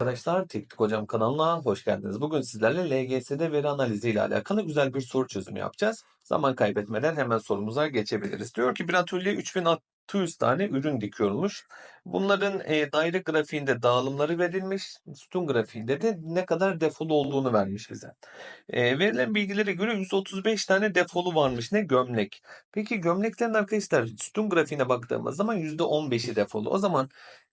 Arkadaşlar Teknik Hocam kanalına hoş geldiniz. Bugün sizlerle LGS'de veri analizi ile alakalı güzel bir soru çözümü yapacağız. Zaman kaybetmeden hemen sorumuza geçebiliriz. Diyor ki bir atölye 3600 tane ürün dikiyormuş. Bunların e, daire grafiğinde dağılımları verilmiş. Sütun grafiğinde de ne kadar defolu olduğunu vermiş bize. E, verilen bilgilere göre 135 tane defolu varmış. Ne gömlek. Peki gömleklerin arkadaşlar sütun grafiğine baktığımız zaman %15'i defolu. O zaman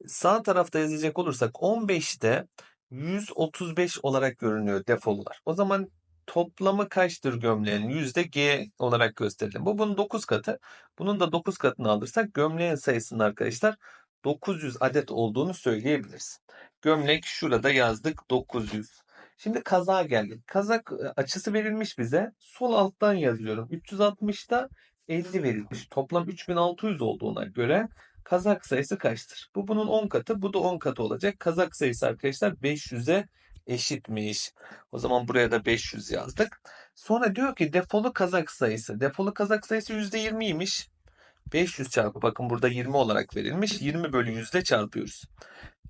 Sağ tarafta yazacak olursak 15'te 135 olarak görünüyor defolular. O zaman toplamı kaçtır gömleğin? Yüzde G olarak gösterelim. Bu bunun 9 katı. Bunun da 9 katını alırsak gömleğin sayısının arkadaşlar 900 adet olduğunu söyleyebiliriz. Gömlek şurada yazdık 900. Şimdi kazağa geldik. Kazak e, açısı verilmiş bize. Sol alttan yazıyorum. 360'da 50 verilmiş. Toplam 3600 olduğuna göre kazak sayısı kaçtır? Bu bunun 10 katı, bu da 10 katı olacak. Kazak sayısı arkadaşlar 500'e eşitmiş. O zaman buraya da 500 yazdık. Sonra diyor ki defolu kazak sayısı. Defolu kazak sayısı %20'ymiş. 500 çarpı bakın burada 20 olarak verilmiş. 20 bölü 100 ile çarpıyoruz.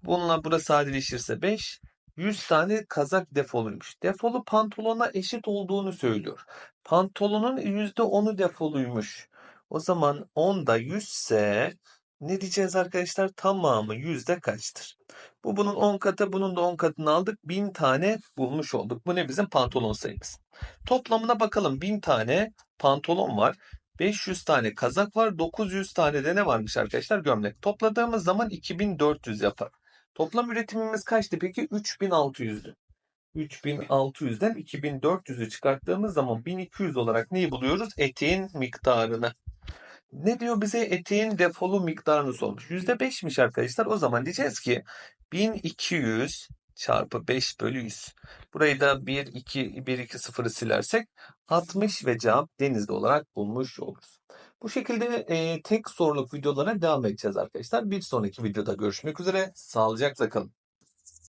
Bununla burası sadeleşirse 5. 100 tane kazak defoluymuş. Defolu pantolona eşit olduğunu söylüyor. Pantolonun %10'u defoluymuş. O zaman 10 da 100 ise ne diyeceğiz arkadaşlar? Tamamı yüzde kaçtır? Bu bunun 10 katı, bunun da 10 katını aldık. 1000 tane bulmuş olduk. Bu ne bizim pantolon sayımız. Toplamına bakalım. 1000 tane pantolon var. 500 tane kazak var. 900 tane de ne varmış arkadaşlar? Gömlek. Topladığımız zaman 2400 yapar. Toplam üretimimiz kaçtı peki? 3600'dü. 3600'den 2400'ü çıkarttığımız zaman 1200 olarak neyi buluyoruz? Eteğin miktarını. Ne diyor bize eteğin defolu miktarını sormuş. %5'miş arkadaşlar. O zaman diyeceğiz ki 1200 çarpı 5 bölü 100. Burayı da 1, 2, 1, 2, 0'ı silersek 60 ve cevap denizde olarak bulmuş oluruz. Bu şekilde e, tek soruluk videolara devam edeceğiz arkadaşlar. Bir sonraki videoda görüşmek üzere. Sağlıcakla kalın.